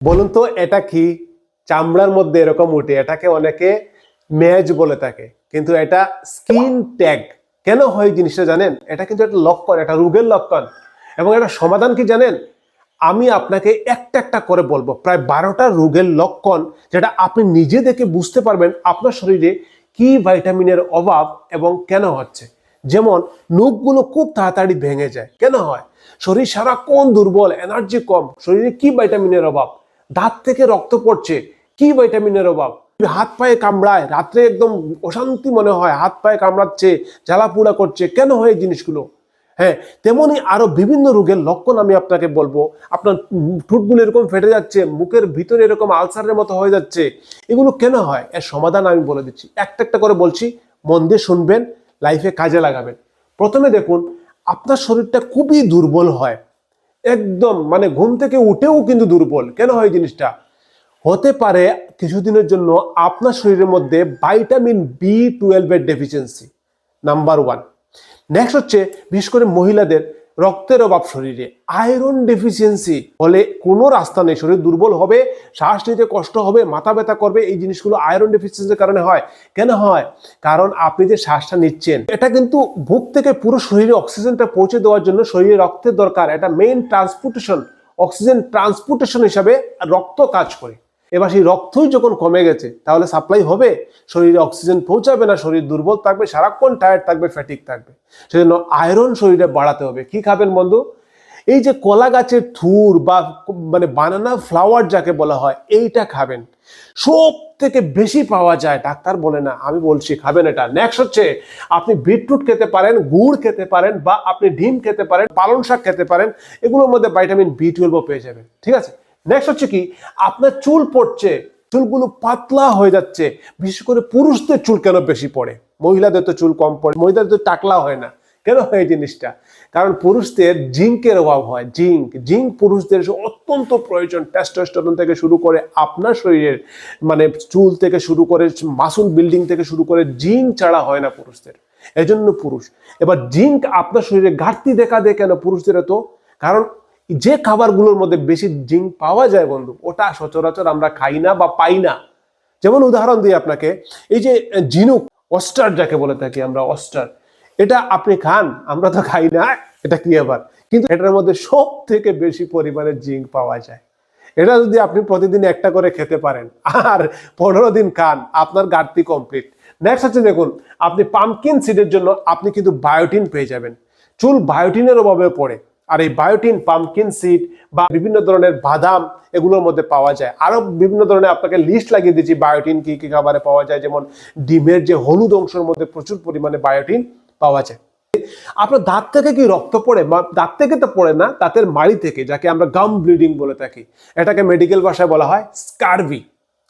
বলুন তো, এটা কি? চামড়ার মধ্যে এরকম উঠে, এটাকে অনেকে ম্যাজ বলে থাকে, কিন্তু এটা স্কিন ট্যাগ কেন হয় জিনিসটা জানেন? এটা কিন্তু একটা লক্ষণ, এটা রোগের লক্ষণ। এবং এটা সমাধান কি জানেন? আমি আপনাকে একটা একটা করে বলব, প্রায় বারোটা রোগের লক্ষণ যেটা আপনি নিজে দেখে বুঝতে পারবেন আপনার শরীরে কি ভাইটামিনের অভাব এবং কেন হচ্ছে। যেমন, নখগুলো খুব তাড়াতাড়ি ভেঙে যায়, কেন হয়? শরীর সারাক্ষণ দুর্বল এনার্জি কম, শরীরে কি ভাইটামিনের অভাব? দাঁত থেকে রক্ত পড়ছে। কি ভাইটামিনের অভাব? হাত পায়ে কামড়ায়, রাত্রে একদম অশান্তি মনে হয়, হাত পায়ে কামড়াচ্ছে জ্বালাপুড়া করছে, কেন হয় জিনিসগুলো? হ্যাঁ তেমনি আরও বিভিন্ন রোগের লক্ষণ আমি আপনাকে বলব। আপনার ঠোঁটগুলো এরকম ফেটে যাচ্ছে, মুখের ভিতরে এরকম আলসারের মতো হয়ে যাচ্ছে। এগুলো কেন হয়? এর সমাধান আমি বলে দিচ্ছি। একটা একটা করে বলছি, মন দিয়ে শুনবেন লাইফে কাজে লাগাবেন। প্রথমে দেখুন, আপনার শরীরটা খুবই দুর্বল হয়। একদম মানে ঘুম থেকে উঠেও কিন্তু দুর্বল। কেন হয় জিনিসটা? হতে পারে কিছুদিনের জন্য আপনার শরীরের মধ্যে ভাইটামিন বি টুয়েলভের ডেফিসিয়েন্সি নাম্বার ওয়ান নেক্সট হচ্ছে, বিশেষ করে মহিলাদের রক্তের অভাব শরীরে। আয়রন ডেফিসিয়েন্সি হলে কোনো রাস্তা নেই, শরীর দুর্বল হবে, শ্বাস নিতে কষ্ট হবে, মাথা ব্যথা করবে, এই জিনিসগুলো আয়রন ডেফিসিয়েন্সির কারণে হয়। কেন হয়? কারণ আপনি যে শ্বাসটা নিচ্ছেন, এটা কিন্তু বুক থেকে পুরো শরীরে অক্সিজেনটা পৌঁছে দেওয়ার জন্য শরীরে রক্তের দরকার। এটা মেইন ট্রান্সপোর্টেশন অক্সিজেন ট্রান্সপোর্টেশন হিসাবে রক্ত কাজ করে। এবার সেই রক্তই যখন কমে গেছে, তাহলে সাপ্লাই হবে? শরীরে অক্সিজেন পৌঁছাবে না? শরীর দুর্বল থাকবে? সারাক্ষণ টায়ার্ড থাকবে? ফ্যাটিক থাকবে? সেজন্য আয়রন শরীরে বাড়াতে হবে। কি খাবেন বন্ধু? এই যে কলা গাছের থুর বা মানে বানানা ফ্লাওয়ার যাকে বলা হয়, এইটা খাবেন। সব থেকে বেশি পাওয়া যায়, ডাক্তার বলে না, আমি বলছি খাবেন এটা। নেক্সট হচ্ছে, আপনি বিটরুট খেতে পারেন, গুড় খেতে পারেন, বা আপনি ডিম খেতে পারেন, পালং শাক খেতে পারেন, এগুলোর মধ্যে ভাইটামিন বি টুয়েলভও পেয়ে যাবেন। ঠিক আছে? নেক্সট হচ্ছে কি, আপনার চুল পড়ছে, চুলগুলো পাতলা হয়ে যাচ্ছে, বিশেষ করে পুরুষদের চুল কেন বেশি পড়ে? মহিলাদের তো চুল কম পড়ে, মহিলাদের তো টাকলা হয় না। কেন হয় জিনিসটা? কারণ পুরুষদের জিঙ্কের অভাব হয়, জিঙ্ক জিঙ্ক পুরুষদের অত্যন্ত প্রয়োজন। টেস্টোস্টেরন থেকে শুরু করে আপনার শরীরের মানে চুল থেকে শুরু করে মাসুল বিল্ডিং থেকে শুরু করে জিঙ্ক ছাড়া হয় না পুরুষদের। এজন্য পুরুষ। এবার জিঙ্ক আপনার শরীরে ঘাটতি দেখা দেয় কেন পুরুষদের তো কারণ যে খাবারগুলোর মধ্যে বেশি জিঙ্ক পাওয়া যায় বন্ধু, ওটা সচরাচর আমরা খাই না বা পাই না। যেমন উদাহরণ দিই আপনাকে, এই যে ঝিনুক, অস্টার যাকে বলে থাকি আমরা, অস্টার, এটা আপনি খান, আমরা তো খাই না, এটা কি আবার কিন্তু এটার মধ্যে সব থেকে বেশি পরিমাণে জিঙ্ক পাওয়া যায়। এটা যদি আপনি প্রতিদিন একটা করে খেতে পারেন, আর পনেরো দিন খান, আপনার ঘাটতি কমপ্লিট নেক্সট হচ্ছে দেখুন, আপনি পামকিন সিডের জন্য আপনি কিন্তু বায়োটিন পেয়ে যাবেন। চুল বায়োটিনের অভাবে পড়ে। আর এই বায়োটিন পামকিন সিড বা বিভিন্ন ধরনের বাদাম এগুলোর মধ্যে পাওয়া যায়। আরও বিভিন্ন ধরনের আপনাকে লিস্ট লাগিয়ে দিচ্ছি বায়োটিন কী কী খাবারে পাওয়া যায়। যেমন ডিমের যে হলুদ অংশের মধ্যে প্রচুর পরিমাণে বায়োটিন পাওয়া যায়। আপনার দাঁত থেকে কি রক্ত পড়ে? বা দাঁত থেকে তো পড়ে না, দাঁতের মাড়ি থেকে, যাকে আমরা গাম ব্লিডিং বলে থাকি। এটাকে মেডিকেল ভাষায় বলা হয় স্কারভি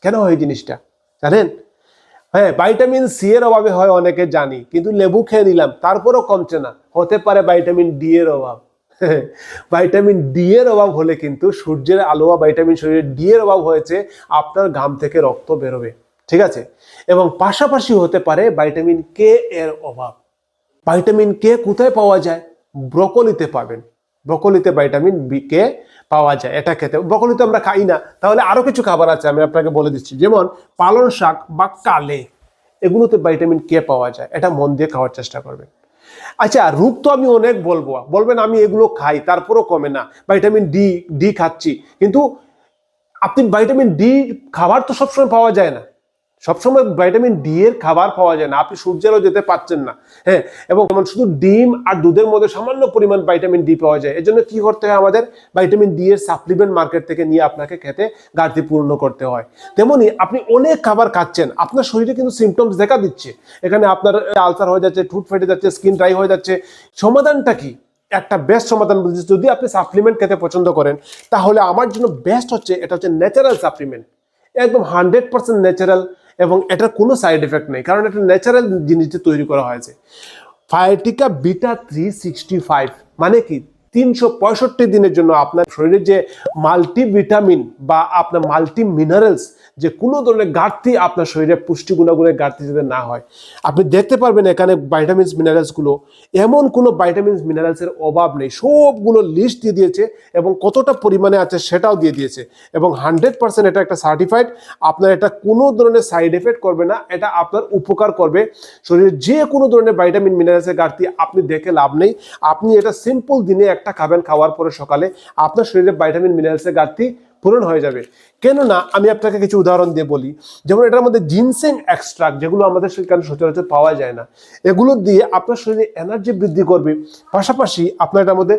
কেন হয় জিনিসটা? জানেন? হ্যাঁ ভাইটামিন সি এর অভাবে হয়, অনেকে জানি। কিন্তু লেবু খেয়ে নিলাম, তারপরও কমছে না। হতে পারে ভাইটামিন ডি এর অভাব। ভাইটামিন ডি এর অভাব হলে কিন্তু সূর্যের আলো বা ভাইটামিন শরীরে ডি এর অভাব হয়েছে, আপনার ঘাম থেকে রক্ত বেরোবে, ঠিক আছে? এবং পাশাপাশি হতে পারে ভাইটামিন কে এর অভাব। ভাইটামিন কে কোথায় পাওয়া যায়? ব্রকলিতে পাবেন। ব্রকলিতে ভাইটামিন বি কে পাওয়া যায়, এটা খেতে। ব্রকলি তো আমরা খাই না, তাহলে আরও কিছু খাবার আছে, আমি আপনাকে বলে দিচ্ছি। যেমন পালং শাক বা কালে, এগুলোতে ভাইটামিন কে পাওয়া যায়, এটা মন দিয়ে খাওয়ার চেষ্টা করবেন। আচ্ছা রোগ তো আমি অনেক বলব। বলবেন আমি এগুলো খাই, তারপরও কমে না। ভাইটামিন ডি ডি খাচ্ছি। কিন্তু আপনি ভাইটামিন ডি খাবার তো সবসময় পাওয়া যায় না। সবসময় ভাইটামিন ডি এর খাবার পাওয়া যায় না। আপনি সূর্যেরও যেতে পারছেন না। হ্যাঁ এবং যেমন শুধু ডিম আর দুধের মধ্যে সামান্য পরিমাণ ভাইটামিন ডি পাওয়া যায়। এজন্য কি করতে হয় আমাদের? ভাইটামিন ডি এর সাপ্লিমেন্ট মার্কেট থেকে নিয়ে আপনাকে খেতে ঘাটতি পূর্ণ করতে হয়। তেমনি আপনি অনেক খাবার খাচ্ছেন আপনার শরীরে কিন্তু সিমটমস দেখা দিচ্ছে। এখানে আপনার আলসার হয়ে যাচ্ছে ঠুট ফেটে যাচ্ছে স্কিন ড্রাই হয়ে যাচ্ছে। সমাধানটা কি? একটা বেস্ট সমাধান বলছি, যদি আপনি সাপ্লিমেন্ট খেতে পছন্দ করেন তাহলে আমার জন্য বেস্ট হচ্ছে এটা হচ্ছে ন্যাচারাল সাপ্লিমেন্ট একদম হান্ড্রেড পার্সেন্ট ন্যাচারাল এবং এটার কোনো সাইড এফেক্ট নেই, কারণ এটা ন্যাচারাল জিনিস দিয়ে তৈরি করা হয়েছে। ফায়াটিকা বিটা থ্রি সিক্সটি ফাইভ মানে কি? তিনশো পঁয়ষট্টি দিনের জন্য আপনার শরীরে যে মাল্টিভিটামিন বা আপনার মাল্টি মিনারেলস যে কোনো ধরনের ঘাটতি আপনার শরীরে পুষ্টি গুণাগুণের ঘাটতি যাতে না হয়। আপনি দেখতে পারবেন এখানে ভাইটামিনস মিনারেলসগুলো এমন কোনো ভাইটামিনস মিনারেলসের অভাব নেই। সবগুলো লিস্ট দিয়ে দিয়েছে এবং কতটা পরিমাণে আছে সেটাও দিয়ে দিয়েছে। এবং হান্ড্রেড পার্সেন্ট এটা একটা সার্টিফাইড আপনার এটা কোনো ধরনের সাইড এফেক্ট করবে না। এটা আপনার উপকার করবে। শরীরে যে কোনো ধরনের ভাইটামিন মিনারেলসের ঘাটতি আপনি দেখে লাভ নেই। আপনি এটা সিম্পল দিনে একটা খাবেন, খাওয়ার পরে সকালে। আপনার শরীরে ভাইটামিন মিনারেলসের ঘাটতি পূরণ হয়ে যাবে। কেননা, আমি আপনাকে কিছু উদাহরণ দিয়ে বলি। যেমন এটার মধ্যে জিনসেং এক্সট্রাক্ট যেগুলো আমাদের সেখানে সচরাচর পাওয়া যায় না, এগুলো দিয়ে আপনার শরীরে এনার্জি বৃদ্ধি করবে। পাশাপাশি আপনার এটার মধ্যে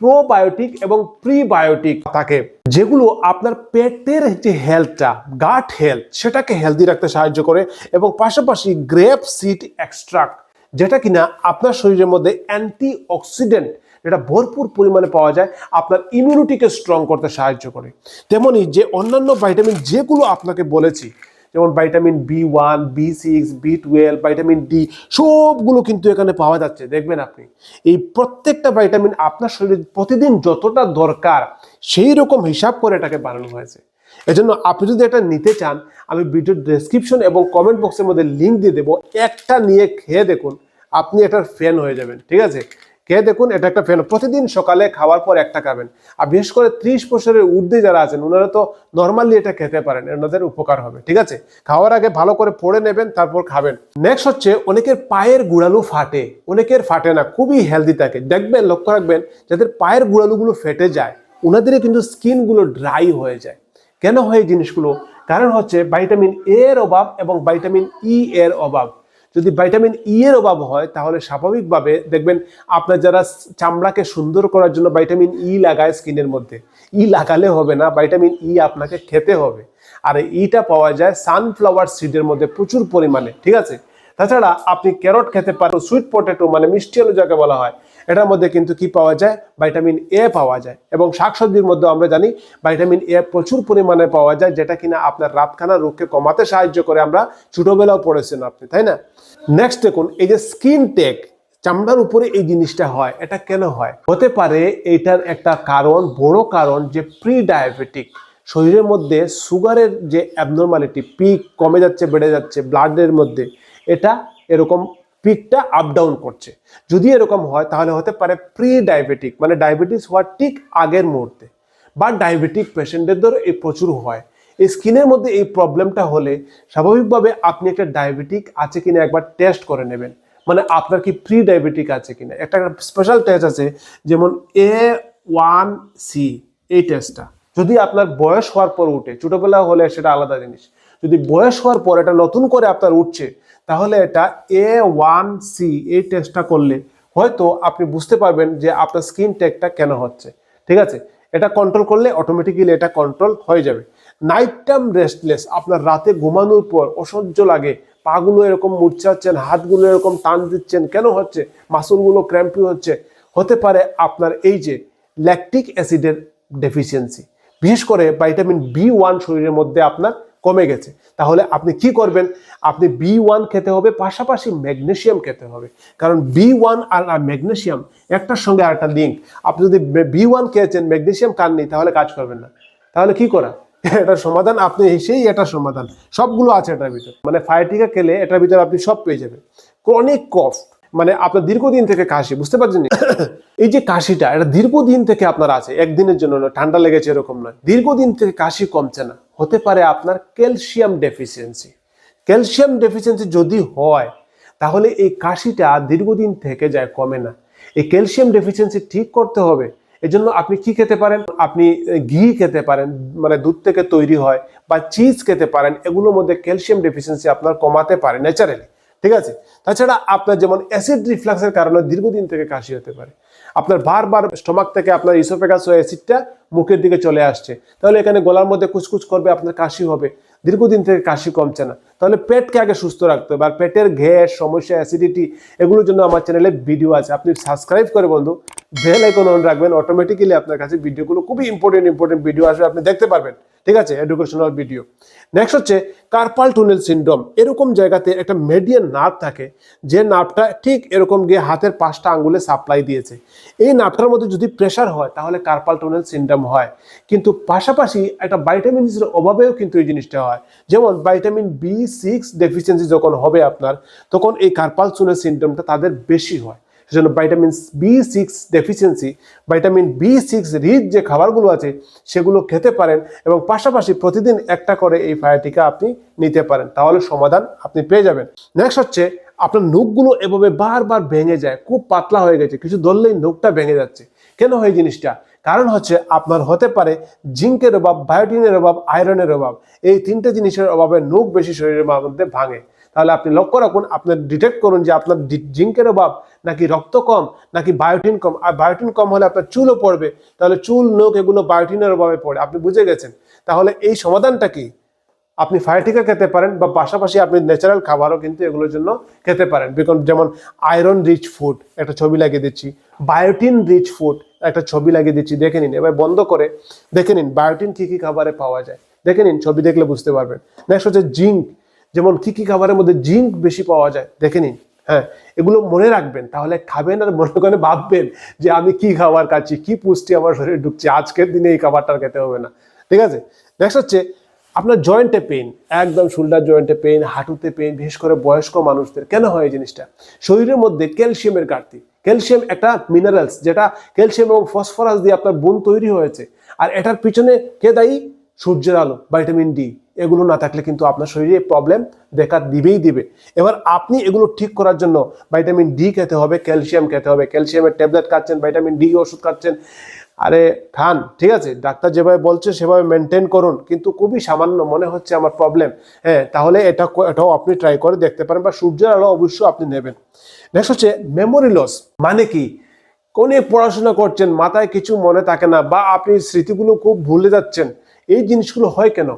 প্রোবায়োটিক এবং প্রিবায়োটিক থাকে। যেগুলো আপনার পেটের যে হেলথটা গাট হেলথ সেটাকে হেলদি রাখতে সাহায্য করে এবং পাশাপাশি গ্রেপ সিড এক্সট্রাক্ট যেটা কিনা আপনার শরীরের মধ্যে অ্যান্টি অক্সিডেন্ট যেটা ভরপুর পরিমাণে পাওয়া যায়, আপনার ইমিউনিটিকে স্ট্রং করতে সাহায্য করে। তেমনি যে অন্যান্য ভাইটামিন যেগুলো আপনাকে বলেছি, যেমন vitamin B one B six B twelve vitamin D সবগুলো কিন্তু এখানে পাওয়া যাচ্ছে, দেখবেন আপনি। এই প্রত্যেকটা ভাইটামিন আপনার শরীরে প্রতিদিন যতটা দরকার, সেই রকম হিসাব করে এটাকে বানানো হয়েছে। এজন্য আপনি যদি এটা নিতে চান, আমি ভিডিওর ডেসক্রিপশন এবং কমেন্ট বক্সের মধ্যে লিঙ্ক দিয়ে দেবো। একটা নিয়ে খেয়ে দেখুন, আপনি এটার ফ্যান হয়ে যাবেন, ঠিক আছে? খেয়ে দেখুন, এটা একটা ফ্যান প্রতিদিন সকালে খাওয়ার পর একটা খাবেন। আর বিশেষ করে ত্রিশ বছরের ঊর্ধ্বে যারা আছেন, ওনারা তো নর্মালি এটা খেতে পারেন ওনাদের উপকার হবে, ঠিক আছে? খাওয়ার আগে ভালো করে পড়ে নেবেন, তারপর খাবেন। নেক্সট হচ্ছে, অনেকের পায়ের গুড়ালু ফাটে। অনেকের ফাটে না, খুবই হেলদি থাকে। দেখবেন, লক্ষ্য রাখবেন, যাদের পায়ের গুড়ালুগুলো ফেটে যায় ওনাদেরও কিন্তু স্কিনগুলো ড্রাই হয়ে যায়। কেন হয় এই জিনিসগুলো? কারণ হচ্ছে ভাইটামিন এর অভাব এবং ভাইটামিন ই এর অভাব। যদি ভাইটামিন ই এর অভাব হয়, তাহলে স্বাভাবিকভাবে দেখবেন আপনার যারা চামড়াকে সুন্দর করার জন্য ভাইটামিন ই লাগায় স্কিনের মধ্যে ই লাগালে হবে না ভাইটামিন ই আপনাকে খেতে হবে। আর ইটা পাওয়া যায় সানফ্লাওয়ার সিডের মধ্যে প্রচুর পরিমাণে, ঠিক আছে? তাছাড়া আপনি ক্যারট খেতে পারেন সুইট পটেটো মানে মিষ্টি আলু যাকে বলা হয় এটার মধ্যে কিন্তু কি পাওয়া যায়? ভাইটামিন এ পাওয়া যায়। এবং শাকসবজির মধ্যে আমরা জানি ভাইটামিন এ প্রচুর পরিমাণে পাওয়া যায়, যেটা কিনা আপনার রাতখানা রোগকে কমাতে সাহায্য করে। আমরা ছোটবেলাও পড়েছেন আপনি, তাই না? নেক্সট দেখুন, এই যে স্কিন টেক চামড়ার উপরে এই জিনিসটা হয়, এটা কেন হয়? হতে পারে এটার একটা কারণ, বড় কারণ যে প্রি ডায়াবেটিক শরীরের মধ্যে সুগারের যে অ্যাবনর্মালিটি পিক কমে যাচ্ছে, বেড়ে যাচ্ছে ব্লাডের মধ্যে, এটা এরকম পিকটা আপ ডাউন করছে। যদি এরকম হয়, তাহলে হতে পারে প্রি ডায়াবেটিক মানে ডায়াবেটিস হওয়ার ঠিক আগের মুহূর্তে। বা ডায়াবেটিক পেশেন্টদের এই প্রচুর হয়। এই স্কিনের মধ্যে এই প্রবলেমটা হলে স্বাভাবিকভাবে আপনি একটা ডায়াবেটিক আছে কিনা একবার টেস্ট করে নেবেন। মানে আপনার কি প্রি ডায়াবেটিক আছে কিনা? একটা স্পেশাল টেস্ট আছে, যেমন এ ওয়ান সি এই টেস্টটা যদি আপনার বয়স হওয়ার পর উঠে, ছোটোবেলা হলে সেটা আলাদা জিনিস। যদি বয়স হওয়ার পর এটা নতুন করে আপনার উঠছে তাহলে এটা এ ওয়ান সি এই টেস্টটা করলে হয়তো আপনি বুঝতে পারবেন যে আপনার স্কিন টেকটা কেন হচ্ছে। ঠিক আছে? এটা কন্ট্রোল করলে অটোমেটিক্যালি এটা কন্ট্রোল হয়ে যাবে। নাইট টাইম রেস্টলেস আপনার রাতে ঘুমানোর পর অসহ্য লাগে, পাগুলো এরকম মুরচাচ্ছেন হাতগুলো এরকম টান দিচ্ছেন, কেন হচ্ছে? মাসুলগুলো ক্র্যাম্পি হচ্ছে। হতে পারে আপনার এই যে ল্যাকটিক অ্যাসিডের ডেফিসিয়েন্সি বিশেষ করে ভাইটামিন বি ওয়ান শরীরের মধ্যে আপনার কমে গেছে। তাহলে আপনি কি করবেন? আপনি বি ওয়ান খেতে হবে, পাশাপাশি ম্যাগনেশিয়াম খেতে হবে। কারণ বি ওয়ান আর ম্যাগনেশিয়াম, একটার সঙ্গে আরেকটা লিঙ্ক আপনি যদি বি ওয়ান খেয়েছেন, ম্যাগনেশিয়াম খাননি তাহলে কাজ করবেন না। তাহলে কি করা? এটার সমাধান, আপনি সেই এটার সমাধান। সবগুলো আছে এটার ভিতর। মানে ফায়ারটিকা খেলে এটার ভিতরে আপনি সব পেয়ে যাবেন। ক্রনিক কফ মানে আপনার দীর্ঘদিন থেকে কাশি বুঝতে পারছেন এই যে কাশিটা এটা দীর্ঘদিন থেকে আপনার আছে একদিনের জন্য নয় ঠান্ডা লেগেছে এরকম নয়। দীর্ঘদিন থেকে কাশি কমছে না হতে পারে আপনার ক্যালসিয়াম ডেফিসিয়েন্সি। ক্যালসিয়াম ডেফিসিয়েন্সি যদি হয় তাহলে এই কাশিটা দীর্ঘদিন থেকে যায় কমে না। এই ক্যালসিয়াম ডেফিসিয়েন্সি ঠিক করতে হবে এজন্য আপনি কি খেতে পারেন? আপনি ঘি খেতে পারেন মানে দুধ থেকে তৈরি হয় বা চিজ খেতে পারেন এগুলোর মধ্যে ক্যালসিয়াম ডেফিসিয়েন্সি আপনার কমাতে পারে ন্যাচারালি ঠিক আছে? তাছাড়া আপনার যেমন অ্যাসিড রিফ্লাক্সের কারণে দীর্ঘদিন থেকে কাশি হতে পারে। আপনার বারবার স্টমাক থেকে আপনার ইসোফেগাস অ্যাসিডটা মুখের দিকে চলে আসছে। তাহলে এখানে গলার মধ্যে কুচকুচ করবে, আপনার কাশি হবে। দীর্ঘদিন থেকে কাশি কমছে না। তাহলে পেটকে আগে সুস্থ রাখতে হবে। আর পেটের গ্যাস সমস্যা অ্যাসিডিটি এগুলোর জন্য আমার চ্যানেলে ভিডিও আছে। আপনি সাবস্ক্রাইব করে বন্ধু বেল আইকন অন রাখবেন অটোমেটিক্যালি আপনার কাছে ভিডিওগুলো খুবই ইম্পর্টেন্ট ইম্পর্টেন্ট ভিডিও আসবে, আপনি দেখতে পারবেন। ঠিক আছে? এডুকেশনাল ভিডিও নেক্সট হচ্ছে কার্পাল টুনেল সিন্ড্রোম এরকম জায়গাতে একটা মেডিয়ান নার্ভ থাকে, যে নার্ভটা ঠিক এরকম গিয়ে হাতের পাঁচটা আঙ্গুলে সাপ্লাই দিয়েছে। এই নার্ভটার মধ্যে যদি প্রেশার হয়, তাহলে কার্পাল টুনেল সিন্ড্রোম হয়। কিন্তু পাশাপাশি একটা ভাইটামিনসের অভাবেও কিন্তু এই জিনিসটা হয়। যেমন ভাইটামিন বি সিক্স ডেফিসিয়েন্সি যখন হবে আপনার, তখন এই কার্পাল টুনেল সিন্ড্রোমটা তাদের বেশি হয়। সেজন্য vitamin B six deficiency vitamin B six rich যে খাবারগুলো আছে, সেগুলো খেতে পারেন এবং পাশাপাশি প্রতিদিন একটা করে এই ফায়ারটিকা আপনি নিতে পারেন। তাহলে সমাধান আপনি পেয়ে যাবেন। নেক্সট হচ্ছে, আপনার নখগুলো এভাবে বারবার ভেঙে যায়, খুব পাতলা হয়ে গেছে, কিছু ধরলেই নখটা ভেঙে যাচ্ছে। কেন হয় জিনিসটা? কারণ হচ্ছে আপনার হতে পারে জিঙ্কের অভাব বায়োটিনের অভাব আয়রনের অভাব। এই তিনটে জিনিসের অভাবে নখ বেশি শরীরের মধ্যে ভাঙে। তাহলে আপনি লক্ষ্য রাখুন আপনার ডিটেক্ট করুন যে আপনার জিঙ্কের অভাব নাকি রক্ত কম নাকি বায়োটিন কম। আর বায়োটিন কম হলে আপনার চুলও পড়বে। তাহলে চুল, নখ এগুলো বায়োটিনের অভাবে পড়ে। আপনি বুঝে গেছেন? তাহলে এই সমাধানটা কি? আপনি ফায়ারটিকা খেতে পারেন বা পাশাপাশি আপনি ন্যাচারাল খাবারও কিন্তু এগুলোর জন্য খেতে পারেন। বিকজ যেমন আয়রন রিচ ফুড একটা ছবি লাগিয়ে দিচ্ছি। বায়োটিন রিচ ফুড একটা ছবি লাগিয়ে দিচ্ছি। দেখে নিন। এবার বন্ধ করে দেখে নিন বায়োটিন কী কী খাবারে পাওয়া যায়। দেখে নিন, ছবি দেখলে বুঝতে পারবেন। নেক্সট হচ্ছে জিঙ্ক। যেমন কি কি খাবারের মধ্যে জিঙ্ক বেশি পাওয়া যায়, দেখে নিন। হ্যাঁ এগুলো মনে রাখবেন, তাহলে খাবেন আর মনে করে ভাববেন যে আমি কি খাবার খাচ্ছি, কি পুষ্টি আমার শরীরে ঢুকছে, আজকের দিনে এই খাবারটা খেতে হবে না। ঠিক আছে? নেক্সট হচ্ছে, আপনার জয়েন্টে পেন একদম শোল্ডার জয়েন্টে পেন হাঁটুতে পেন বিশেষ করে বয়স্ক মানুষদের। কেন হয় এই জিনিসটা? শরীরের মধ্যে ক্যালসিয়ামের ঘাটতি। ক্যালসিয়াম একটা মিনারেলস যেটা ক্যালসিয়াম এবং ফসফরাস দিয়ে আপনার বোন তৈরি হয়েছে। আর এটার পিছনে কে দায়ী? সূর্যের আলো ভাইটামিন ডি এগুলো না থাকলে কিন্তু আপনার শরীরে প্রবলেম দেখা দিবেই দিবে। এবার আপনি এগুলো ঠিক করার জন্য ভাইটামিন ডি খেতে হবে ক্যালসিয়াম খেতে হবে। ক্যালসিয়ামের ট্যাবলেট খাচ্ছেন ভাইটামিন ডি ওষুধ খাচ্ছেন। আরে খান ঠিক আছে, ডাক্তার যেভাবে বলছে সেভাবে মেনটেন করুন, কিন্তু খুবই সামান্য মনে হচ্ছে আমার প্রবলেম হ্যাঁ তাহলে এটা এটাও আপনি ট্রাই করে দেখতে পারেন বা সূর্যের আলো অবশ্যই আপনি নেবেন। নেক্সট হচ্ছে মেমোরি লস মানে কি? কোনে পড়াশোনা করছেন, মাথায় কিছু মনে থাকে না বা আপনি স্মৃতিগুলো খুব ভুলে যাচ্ছেন এই জিনিসগুলো হয় কেন?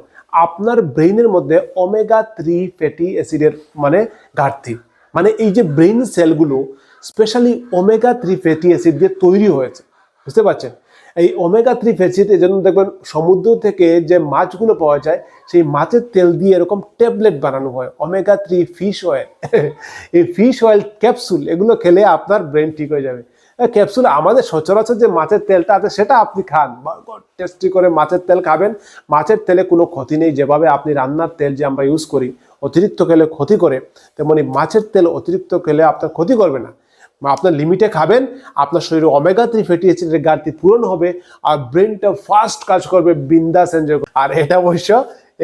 আপনার ব্রেইনের মধ্যে ওমেগা থ্রি ফ্যাটি অ্যাসিডের মানে ঘাটতি। মানে এই যে ব্রেইন সেলগুলো specially omega three fatty acid দিয়ে তৈরি হয়েছে। বুঝতে পারছেন? এই ওমেগা থ্রি ফ্যাসিড জন্য দেখবেন, সমুদ্র থেকে যে মাছগুলো পাওয়া যায়, সেই মাছের তেল দিয়ে এরকম ট্যাবলেট বানানো হয়। ওমেগা থ্রি ফিশ অয়েল এই ফিশ অয়েল ক্যাপসুল এগুলো খেলে আপনার ব্রেন ঠিক হয়ে যাবে। ক্যাপসুল আমাদের সচরাচর যে মাছের তেলটা আছে, সেটা আপনি খান। টেস্টি করে মাছের তেল খাবেন। মাছের তেলে কোনো ক্ষতি নেই। যেভাবে আপনি রান্নার তেল যে আমরা ইউজ করি, অতিরিক্ত খেলে ক্ষতি করে, তেমনি মাছের তেল অতিরিক্ত খেলে আপনার ক্ষতি করবে না। আপনার লিমিটে খাবেন, আপনার শরীরে অমেগা থ্রি ফ্যাটি অ্যাসিডের ঘাটতি পূরণ হবে, আর ব্রেনটা ফাস্ট কাজ করবে, বিন্দাস এনজয় আর এটা অবশ্য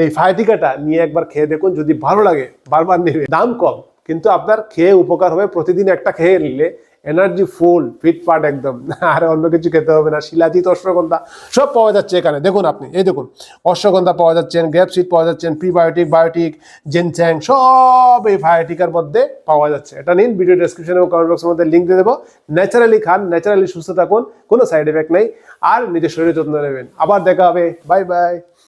এই ফাইটিকাটা নিয়ে একবার খেয়ে দেখুন, যদি ভালো লাগে, বারবার নেবে দাম কম। কিন্তু আপনার খেয়ে উপকার হবে, প্রতিদিন একটা খেয়ে নিলে এনার্জি ফুল ফিটফাট একদম। আর অন্য কিছু খেতে হবে না, শিলাজিৎ, অশ্বগন্ধা সব পাওয়া যাচ্ছে এখানে। দেখুন আপনি, এই দেখুন, অশ্বগন্ধা পাওয়া যাচ্ছেন গ্রেপ সিড পাওয়া যাচ্ছেন প্রিবায়োটিক বায়োটিক জেনচ্যাং সব এই ভায়োটিকার মধ্যে পাওয়া যাচ্ছে। এটা নিন ভিডিও ডেসক্রিপশন এবং কমেন্ট বক্সের মধ্যে লিঙ্ক দিয়ে দেবো। ন্যাচারালি খান ন্যাচারালি সুস্থ থাকুন, কোনো সাইড এফেক্ট নেই, আর নিজের শরীরের যত্ন নেবেন। আবার দেখা হবে বাই বাই